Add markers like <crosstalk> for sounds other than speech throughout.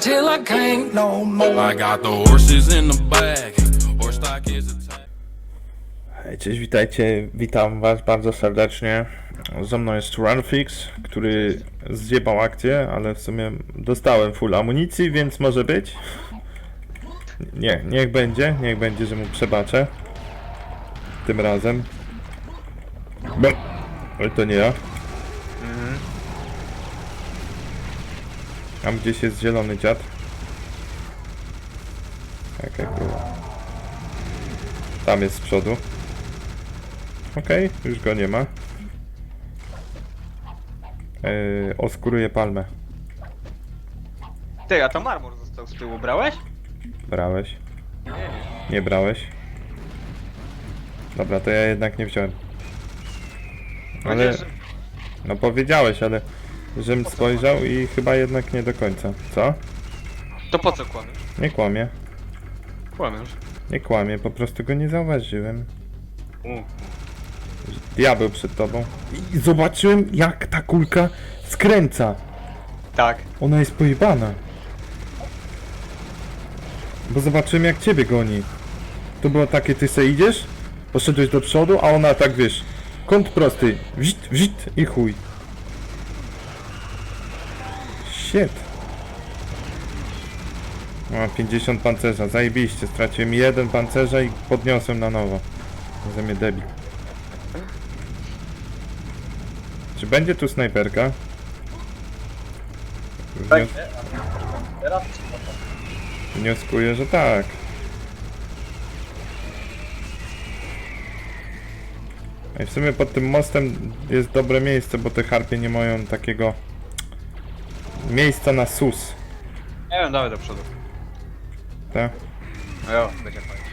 till I can't no more. I got the horses in the back. Is a. Hej, Cześć, witajcie, witam was bardzo serdecznie. Ze mną jest Runfix, który zjebał akcję, ale w sumie dostałem full amunicji, więc może być. Nie, niech będzie, niech będzie, że mu przebaczę. Tym razem. Bum. Ale to nie ja. Tam gdzieś jest zielony dziad. Okej, kurwa. Tam jest z przodu. Okej, już go nie ma. Yy, oskuruję palmę. Ty, a to marmur został z tyłu, brałeś? Brałeś? Nie brałeś? Dobra, to ja jednak nie wziąłem. Ale, Chociaż- no powiedziałeś, ale żem spojrzał i chyba jednak nie do końca. Co? To po co kłamiesz? Nie kłamie. Kłamiesz. Nie kłamie, po prostu go nie zauważyłem. U. Diabeł przed tobą. I zobaczyłem jak ta kulka skręca. Tak. Ona jest pojebana. Bo zobaczyłem jak ciebie goni. To było takie, ty se idziesz, poszedłeś do przodu, a ona tak wiesz, kąt prosty, wzit, wzit i chuj. Shit. Ma 50 pancerza, zajebiście, straciłem jeden pancerza i podniosłem na nowo. Za mnie debil. Czy będzie tu snajperka? Wnios wnioskuję, że tak. I w sumie pod tym mostem jest dobre miejsce, bo te harpie nie mają takiego miejsca na sus. Nie wiem, dawaj do przodu. Tak? No jo, będzie fajnie.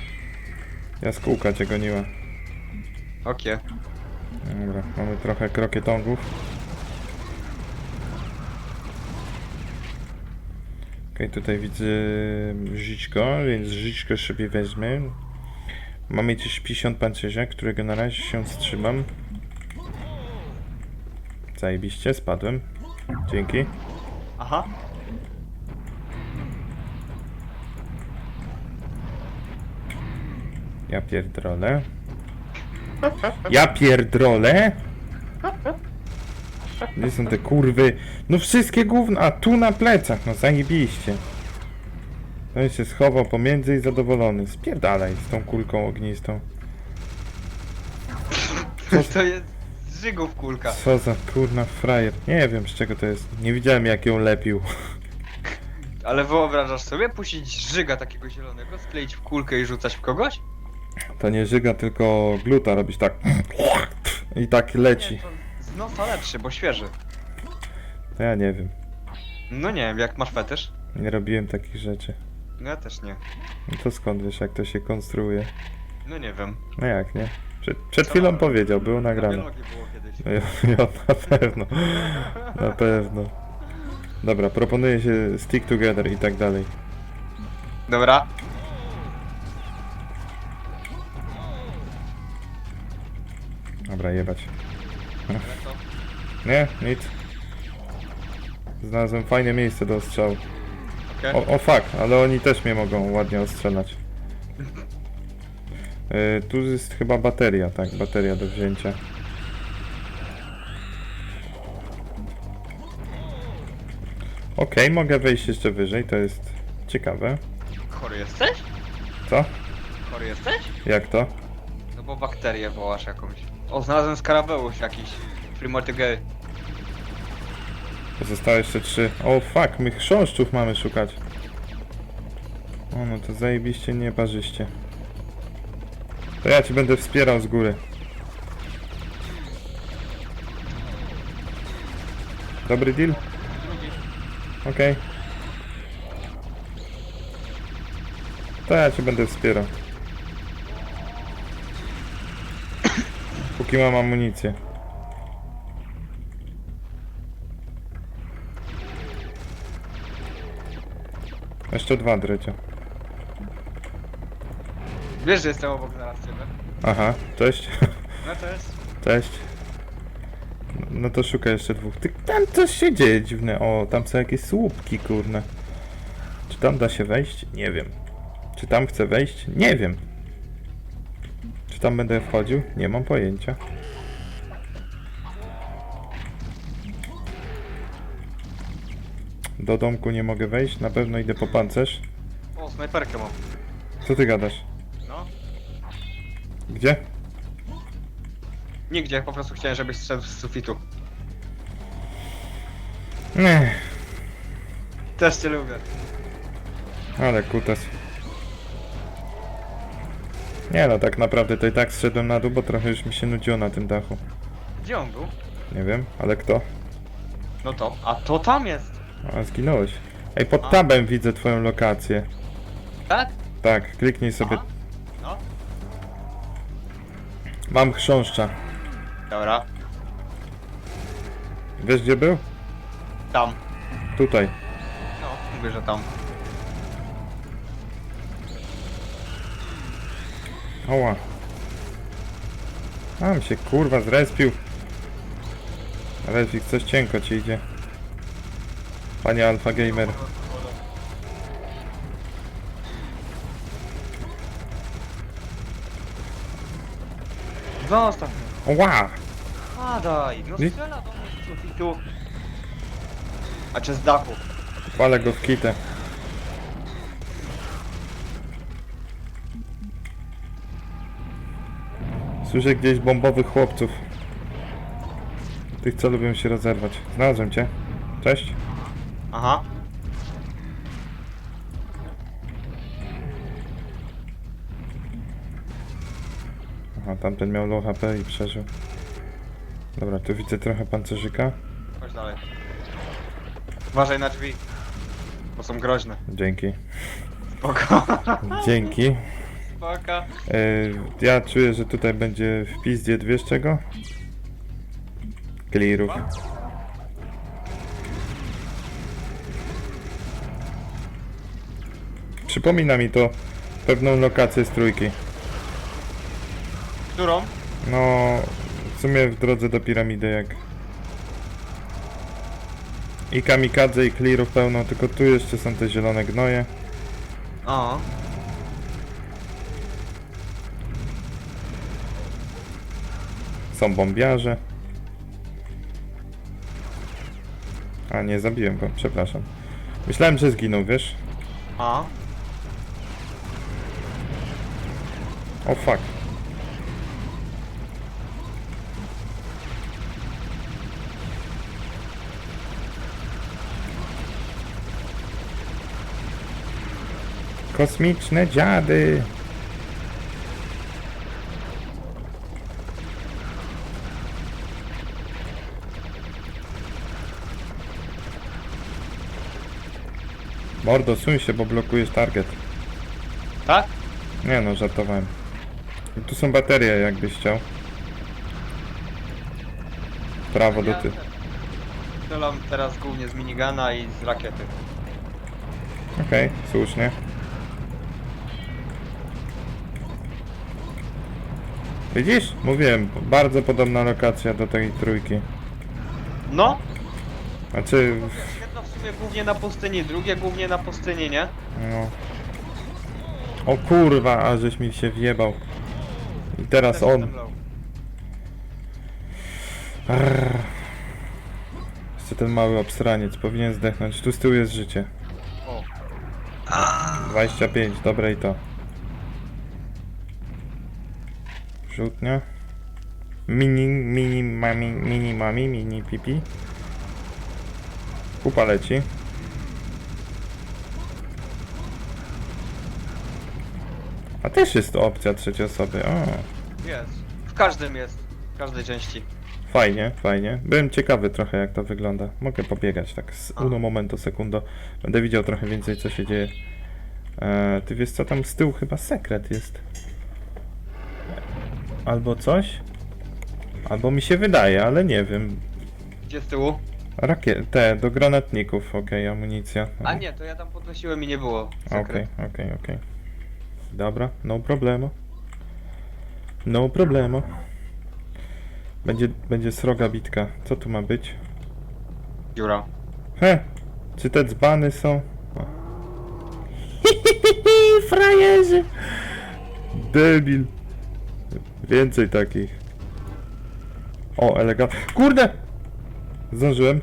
Jaskółka cię goniła. Okie. Dobra, mamy trochę krokietongów. Okej, tutaj widzę żyćko, więc żyćko sobie wezmę. Mamy gdzieś 50 pancerza, którego na razie się wstrzymam. Zajebiście, spadłem. Dzięki. Aha. Ja pierdolę. Ja pierdolę. Gdzie są te kurwy? No wszystkie gówno, a tu na plecach, no zajebiście. No się schował pomiędzy i zadowolony. Spierdalaj z tą kulką ognistą. To jest żygów kulka. Co za kurna frajer. Nie wiem z czego to jest. Nie widziałem jak ją lepił. Ale wyobrażasz sobie puścić żyga takiego zielonego, skleić w kulkę i rzucać w kogoś? To nie żyga, tylko gluta robić tak. I tak leci. Nie, to z nosa lepszy, bo świeży. To ja nie wiem. No nie wiem, jak masz fetysz? Nie robiłem takich rzeczy. No ja też nie. No to skąd wiesz jak to się konstruuje? No nie wiem. No jak nie? Przed, przed chwilą powiedział, było Na nagrane. biologii było kiedyś. No ja, ja, na pewno. Na pewno. Dobra, proponuję się stick together i tak dalej. Dobra. Dobra, jebać. Nie, nic. Znalazłem fajne miejsce do ostrzału. Okej. O, o fuck, ale oni też mnie mogą ładnie ostrzelać. Yy, tu jest chyba bateria, tak, bateria do wzięcia. Okej, mogę wejść jeszcze wyżej, to jest ciekawe. Chory jesteś? Co? Chory jesteś? Jak to? No bo bakterię wołasz jakąś. O, znalazłem skarabeusz jakiś. Primordial. Pozostałe jeszcze trzy. O fuck, my chrząszczów mamy szukać. O no to zajebiście nieparzyście. To ja ci będę wspierał z góry. Dobry deal? Okej. To ja cię będę wspierał. Póki mam amunicję. Jeszcze dwa drecia. Wiesz, że jestem obok zaraz ciebie. Aha, cześć. No jest. Cześć. No to szukaj jeszcze dwóch. Ty, tam coś się dzieje dziwne. O, tam są jakieś słupki, kurne. Czy tam da się wejść? Nie wiem. Czy tam chcę wejść? Nie wiem. Czy tam będę wchodził? Nie mam pojęcia. Do domku nie mogę wejść, na pewno idę po pancerz. O, snajperkę mam. Co ty gadasz? Gdzie? Nigdzie, po prostu chciałem, żebyś strzedł z sufitu. Nie, Też cię lubię. ale kutas. Nie no, tak naprawdę to i tak zszedłem na dół, bo trochę już mi się nudziło na tym dachu. Gdzie on był? Nie wiem, ale kto? No to, a to tam jest. A, zginąłeś. Ej, pod tabem widzę twoją lokację. Tak? Tak, kliknij sobie. Aha. Mam chrząszcza. Dobra. Wiesz gdzie był? Tam. Tutaj. No, mówię, że tam. Oła. Tam się kurwa zrespił. Refik, coś cienko ci idzie. Panie Alpha Gamer. Zostaw mnie. Oła! Padaj. No Nie? strzela do mnie z sufitu. A czy z dachu? Palę go w kitę. Słyszę gdzieś bombowych chłopców. Tych co lubią się rozerwać. Znalazłem cię. Cześć. Aha. Tamten miał low HP i przeżył. Dobra, tu widzę trochę pancerzyka. Chodź dalej. Uważaj na drzwi. Bo są groźne. Dzięki. Spoko. Dzięki. Spoko. E, ja czuję, że tutaj będzie w pizdzie, wiesz czego? Clearów. Przypomina mi to pewną lokację z trójki. Którą? No, w sumie w drodze do piramidy jak... I kamikadze i clearów pełno, tylko tu jeszcze są te zielone gnoje. O. Są bombiarze. A nie, zabiłem go, przepraszam. Myślałem, że zginął, wiesz? A. O fuck. Kosmiczne dziady. Mordo, suń się, bo blokujesz target. Tak? Nie no, żartowałem. Tu są baterie, jakbyś chciał. Prawo do ty. Strzelam teraz głównie z minigana i z rakiety. Okej, słusznie. Widzisz? Mówiłem, bardzo podobna lokacja do tej trójki. No. Znaczy, Jedno w sumie głównie na pustyni, drugie głównie na pustyni, nie? no... O kurwa, a żeś mi się wjebał. I teraz Też on. jestem low. Arr. Jeszcze ten mały obsraniec, powinien zdechnąć. Tu z tyłu jest życie. O. 25, dobre i to. Rzutnia. Mini, mini, mami, mini, mami, mini, pipi. Kupa leci. A też jest to opcja trzeciej osoby. O, Jest. W każdym jest. W każdej części. fajnie, fajnie. Byłem ciekawy trochę jak to wygląda. Mogę pobiegać tak z A. uno momento secundo. Będę widział trochę więcej co się dzieje. E, ty wiesz co tam z tyłu chyba sekret jest. Albo coś? Albo mi się wydaje, ale nie wiem. Gdzie z tyłu? Rakie te, do granatników, okej, amunicja. A nie, to ja tam podnosiłem i nie było. Okej, Sekret. okej, okej. Dobra, no problemo. No problemo. Będzie, będzie sroga bitka. Co tu ma być? Dziura. He! Czy te dzbany są? <laughs> frajerzy! Debil. Więcej takich. O, elegant. Kurde! Zdążyłem.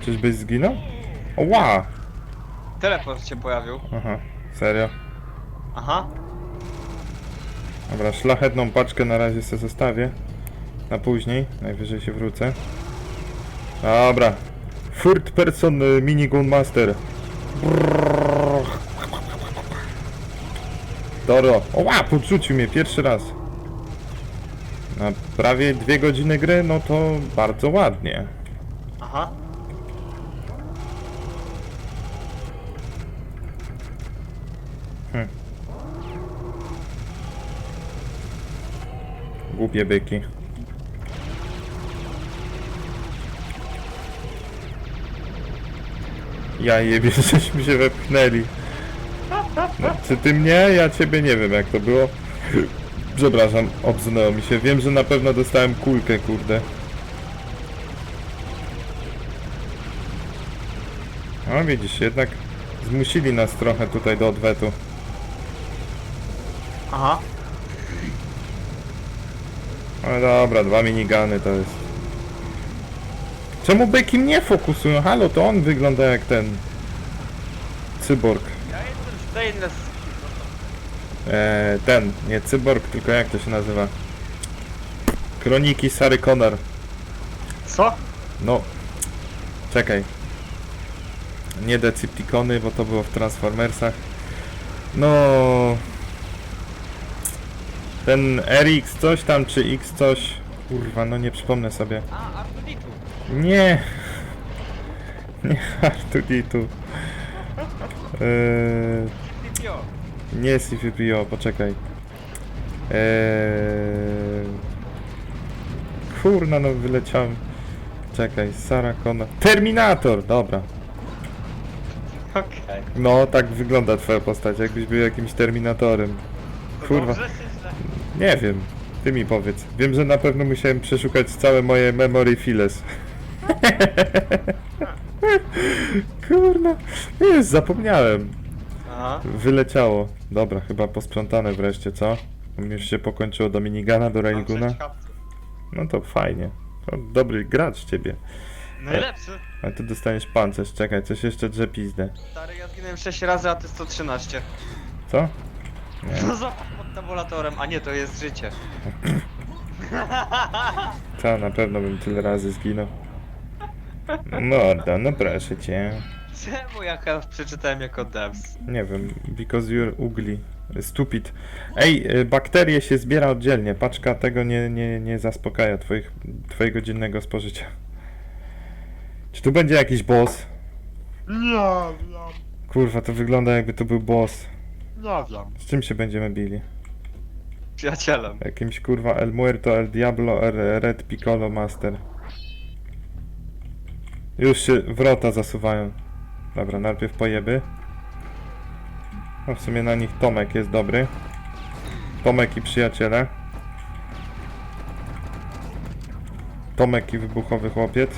Czyżbyś zginął? O, ła! Teleport się pojawił. Aha, serio. Aha. Dobra, szlachetną paczkę na razie sobie zostawię. Na później, najwyżej się wrócę. Dobra. Third person y, minigun master. Brrr. Doro. O ła, podrzucił mnie pierwszy raz. Na prawie dwie godziny gry, no to bardzo ładnie. Aha. Głupie byki. Ja jebie, <laughs> żeśmy się wepchnęli. No, czy ty mnie? Ja ciebie nie wiem jak to było. Przepraszam, obsunęło mi się. Wiem, że na pewno dostałem kulkę, kurde. No widzisz, jednak zmusili nas trochę tutaj do odwetu. Aha. No dobra, dwa minigany to jest. Czemu byki mnie fokusują? Halo, to on wygląda jak ten... Cyborg. Ja jestem stainless. Eee, ten, nie cyborg, tylko jak to się nazywa? Kroniki Sary Connor. Co? No, czekaj. Nie Decepticony, bo to było w Transformersach. No... Ten RX coś tam, czy X coś. Kurwa, no nie przypomnę sobie. A, Artuditu. Nie. <laughs> Nie R2D2. Eee, CPO. Nie C3PO, poczekaj. Eee, kurna, no wyleciałem. Czekaj, Sarah Connor. Terminator, dobra. Okej. No, tak wygląda twoja postać, jakbyś był jakimś Terminatorem. Kurwa, Dobrze czy źle? nie wiem. Ty mi powiedz. Wiem, że na pewno musiałem przeszukać całe moje memory files. <laughs> Kurna, jest, zapomniałem. Aha. Wyleciało. Dobra, chyba posprzątane wreszcie, co? Już się pokończyło do minigana, do railguna. No to fajnie. To dobry gracz z ciebie. Najlepszy. A tu dostaniesz pancerz. Czekaj, coś jeszcze drze pizdę. Stary, ja zginąłem 6 razy, a ty 113. Co? No zobacz pod tabulatorem, a nie, to jest życie. <laughs> Co, na pewno bym tyle razy zginął. Morda, no proszę cię. Czemu ja przeczytałem jako devs? Nie wiem, because you're ugly. Stupid. Ej, y, bakterie się zbiera oddzielnie. Paczka tego nie, nie, nie zaspokaja twoich, twojego dziennego spożycia. Czy tu będzie jakiś boss? Nie wiem, Kurwa, to wygląda jakby to był boss. nie wiem. Z czym się będziemy bili? Przyjacielem. Jakimś kurwa El Muerto, El Diablo, El Red Piccolo Master. Już się wrota zasuwają. Dobra, najpierw pojeby. No w sumie na nich Tomek jest dobry. Tomek i przyjaciele. Tomek i wybuchowy chłopiec.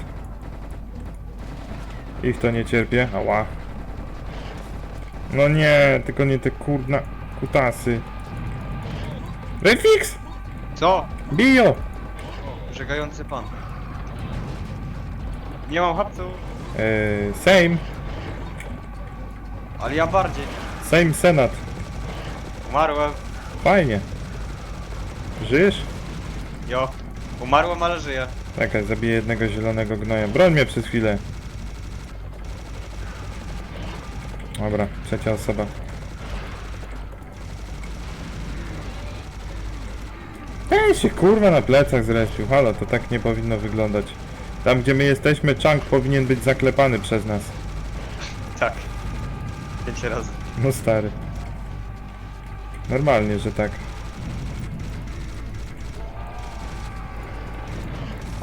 Ich to nie cierpię. Ała. No nie, tylko nie te kurna kutasy. Refix! Co? Bio! Żegający pan. Nie mam hapcu, Eee, same, ale ja bardziej. same senat. Umarłem. Fajnie. Żyjesz? Jo. Umarłem, ale żyję. Czekaj, zabiję jednego zielonego gnoja. Broń mnie przez chwilę. Dobra, trzecia osoba. Ej, się kurwa na plecach zrespił. Halo, to tak nie powinno wyglądać. Tam, gdzie my jesteśmy, Chunk powinien być zaklepany przez nas. Tak. Pięć razy. No stary. Normalnie, że tak.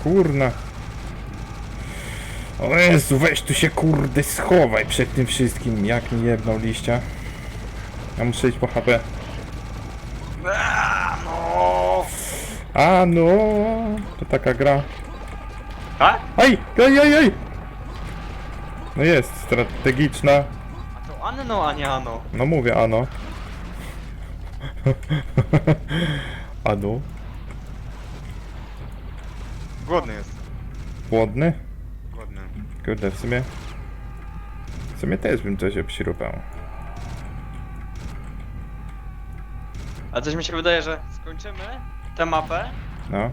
Kurna. O Jezu, weź tu się kurde schowaj przed tym wszystkim. Jak mi jedną liścia. Ja muszę iść po HP. Aaa, no. A no, to taka gra. A? Aj, aj, aj, aj! No jest, strategiczna. A Anno, a nie Ano. No mówię, ano. Anu. Głodny jest. Płodny? Głodny. Kurde, w sumie... W sumie też bym coś obsirupał. Ale coś mi się wydaje, że skończymy tę mapę, No.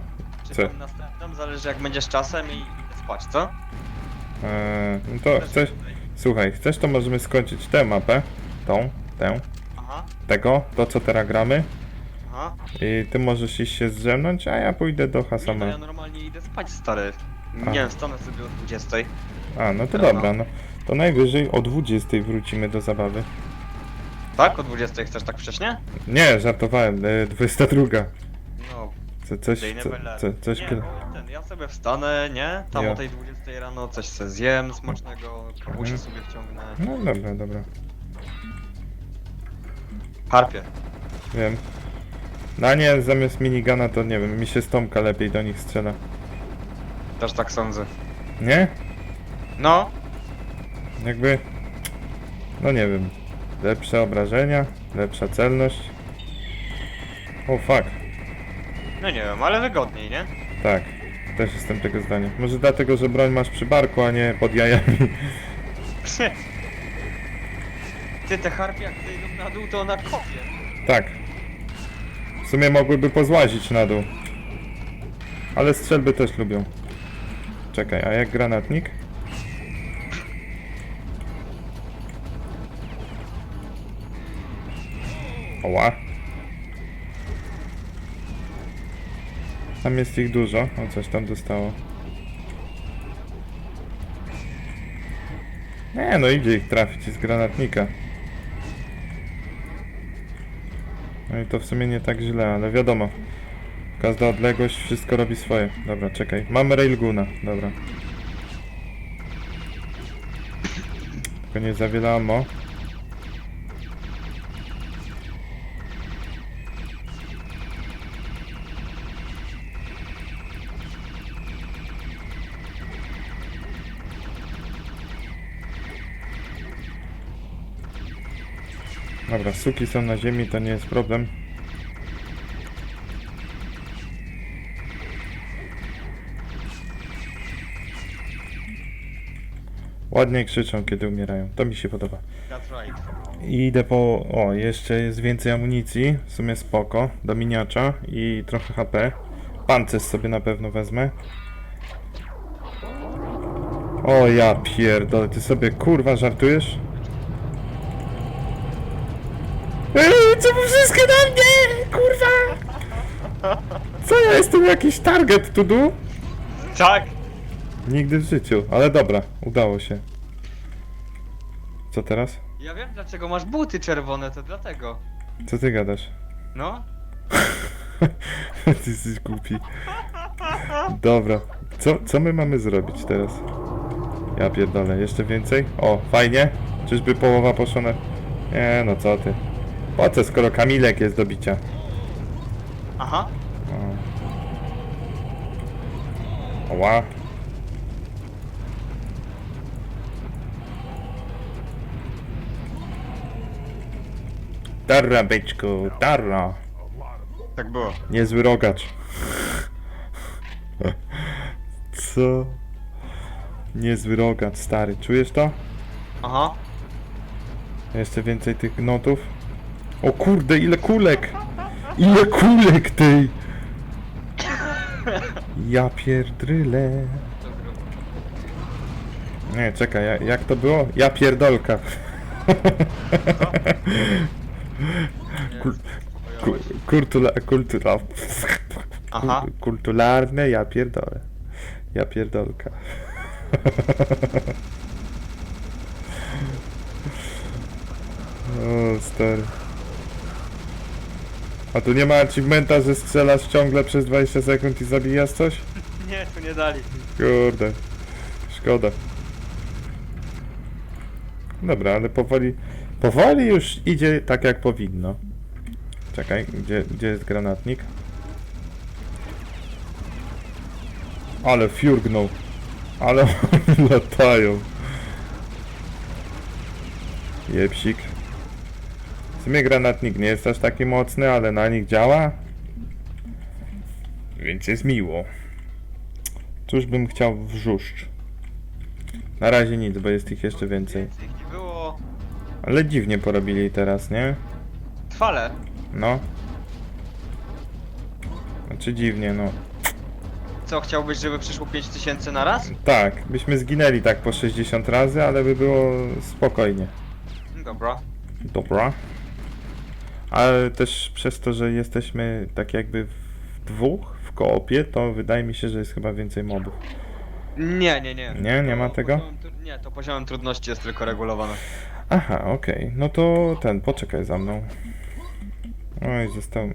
czy Co? tam następną, zależy jak będzie z czasem i idę spać, co? Eee, no to chcesz... Słuchaj, chcesz to możemy skończyć tę mapę. Tą, tę. Aha, Tego, to co teraz gramy. aha. I ty możesz iść się zdrzemnąć, a ja pójdę do Nie, no ja normalnie idę spać, stary. A. Nie wiem, stanę sobie o 20. A, no to Rano. dobra, no. To najwyżej o 20 wrócimy do zabawy. Tak? O 20 chcesz tak wcześnie? Nie, żartowałem, e, 22. No, Co, coś, co, co, coś... nie, bo ten, ja sobie wstanę, nie? Tam Ja. o tej 20 rano coś se zjem smacznego, kawusie Mhm. sobie wciągnę. No dobra, dobra. Harpie. Wiem. No a nie, zamiast minigana to nie wiem, mi się Stomka lepiej do nich strzela. Też tak sądzę. Nie? No, Jakby... No nie wiem. Lepsze obrażenia, lepsza celność. O fuck. no nie wiem, ale wygodniej, nie? Tak. Też jestem tego zdania. Może dlatego, że broń masz przy barku, a nie pod jajami. <laughs> Ty, te harpie jak zejdą na dół, to ona kopie. Tak. W sumie mogłyby pozłazić na dół. Ale strzelby też lubią. Czekaj, a jak granatnik? Oła. Tam jest ich dużo. O, coś tam dostało. Nie, no idzie ich trafić z granatnika. No i to w sumie nie tak źle, ale wiadomo. Każda odległość wszystko robi swoje. Dobra, czekaj. Mamy Railguna, dobra. Tylko nie za wiele. Suki są na ziemi, to nie jest problem. Ładnie krzyczą, kiedy umierają. To mi się podoba. I idę po... O, jeszcze jest więcej amunicji. W sumie spoko. Do miniacza i trochę HP. Pancerz sobie na pewno wezmę. O ja pierdolę, ty sobie kurwa żartujesz? Eee, co wy wszystkie na mnie? Kurwa! Co ja jestem jakiś target to do? Tak! Nigdy w życiu, ale dobra, udało się. Co teraz? Ja wiem dlaczego masz buty czerwone, to dlatego. Co ty gadasz? No? <laughs> Ty jesteś głupi. Dobra, co, co my mamy zrobić teraz? Ja pierdolę, jeszcze więcej? O, fajnie. Czyżby połowa poszła na... Nie, no co ty. Po co, skoro Kamilek jest do bicia? Aha. O. Ła. Darra, byczku, darra. Tak było. Niezły rogacz. Co? Niezły rogacz, stary. Czujesz to? Aha. Jeszcze więcej tych notów. O kurde, ile kulek! Ile kulek tej! Ja pierdryle. Nie, czekaj, ja- jak to było? Ja pierdolka. <laughs> Kul, ku, kultula, kultura, Aha. kul- kulturalne, ja pierdolę. Ja pierdolka. <laughs> O, stary. A tu nie ma achievementa, że strzelasz ciągle przez 20 sekund i zabijasz coś? <laughs> Nie, tu nie dali. Kurde. Szkoda. Dobra, ale powoli... Powoli już idzie tak jak powinno. Czekaj, gdzie, gdzie jest granatnik? Ale fiurgnął. Ale <laughs> latają. Jepsik. Sumie granatnik nie jest aż taki mocny, ale na nich działa. Więc jest miło. Cóż bym chciał wrzuszcz? Na razie nic, bo jest ich jeszcze więcej. Więcej ich nie było. Ale dziwnie porobili teraz, nie? Trwale. No. Znaczy dziwnie, no. Co, chciałbyś, żeby przyszło 5000 na raz? Tak, byśmy zginęli tak po 60 razy, ale by było spokojnie. Dobra. Dobra. Ale też przez to, że jesteśmy tak jakby w dwóch, w koopie, to wydaje mi się, że jest chyba więcej mobów. Nie, nie, nie. Nie? Nie ma To tego? poziomem tru- Nie, to poziomem trudności jest tylko regulowane. Aha, okej. No to ten, poczekaj za mną. Oj, został...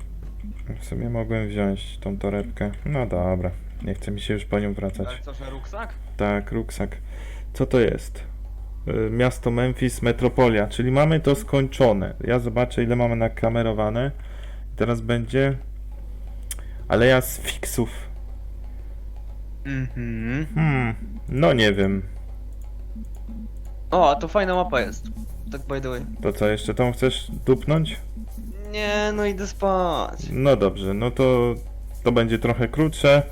W sumie mogłem wziąć tą torebkę. No dobra, nie chce mi się już po nią wracać. Ale co, że ruksak? Tak, ruksak. Co to jest? Y, Miasto Memphis, metropolia, czyli mamy to skończone. Ja zobaczę ile mamy nakamerowane. Teraz będzie Aleja z fiksów. Mhm. Hmm, no nie wiem. O, a to fajna mapa jest. Tak by the way. To co, jeszcze tą chcesz dupnąć? Nie, no idę spać. No dobrze, no to to będzie trochę krótsze.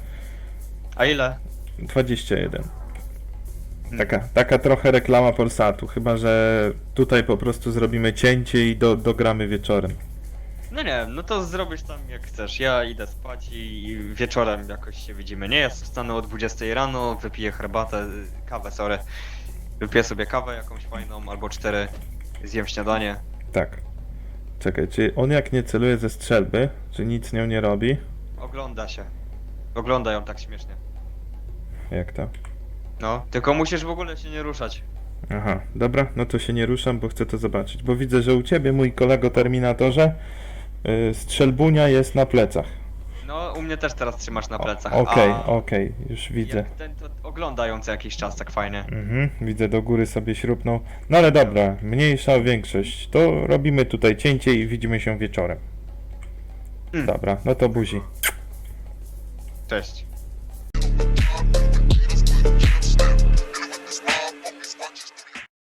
A ile? 21. Taka, taka trochę reklama Polsatu, chyba że tutaj po prostu zrobimy cięcie i do, dogramy wieczorem. No nie no to zrobisz tam jak chcesz. Ja idę spać i, i wieczorem jakoś się widzimy. Nie, ja wstanę o 20 rano, wypiję herbatę, kawę, sorry. Wypiję sobie kawę jakąś fajną, albo cztery, zjem śniadanie. Tak. Czekaj, czy on jak nie celuje ze strzelby, czy nic nią nie robi? Ogląda się. Ogląda ją tak śmiesznie. Jak to? No, tylko musisz w ogóle się nie ruszać. Aha, dobra, no to się nie ruszam, bo chcę to zobaczyć. Bo widzę, że u ciebie, mój kolego Terminatorze, yy, strzelbunia jest na plecach. No, u mnie też teraz trzymasz na plecach. Okej, a okej, już widzę. jak ten to ogląda ją co jakiś czas tak fajnie. Mhm, widzę do góry sobie śrubną. No ale dobra, mniejsza większość. To robimy tutaj cięcie i widzimy się wieczorem. Mm. Dobra, no to buzi. Cześć.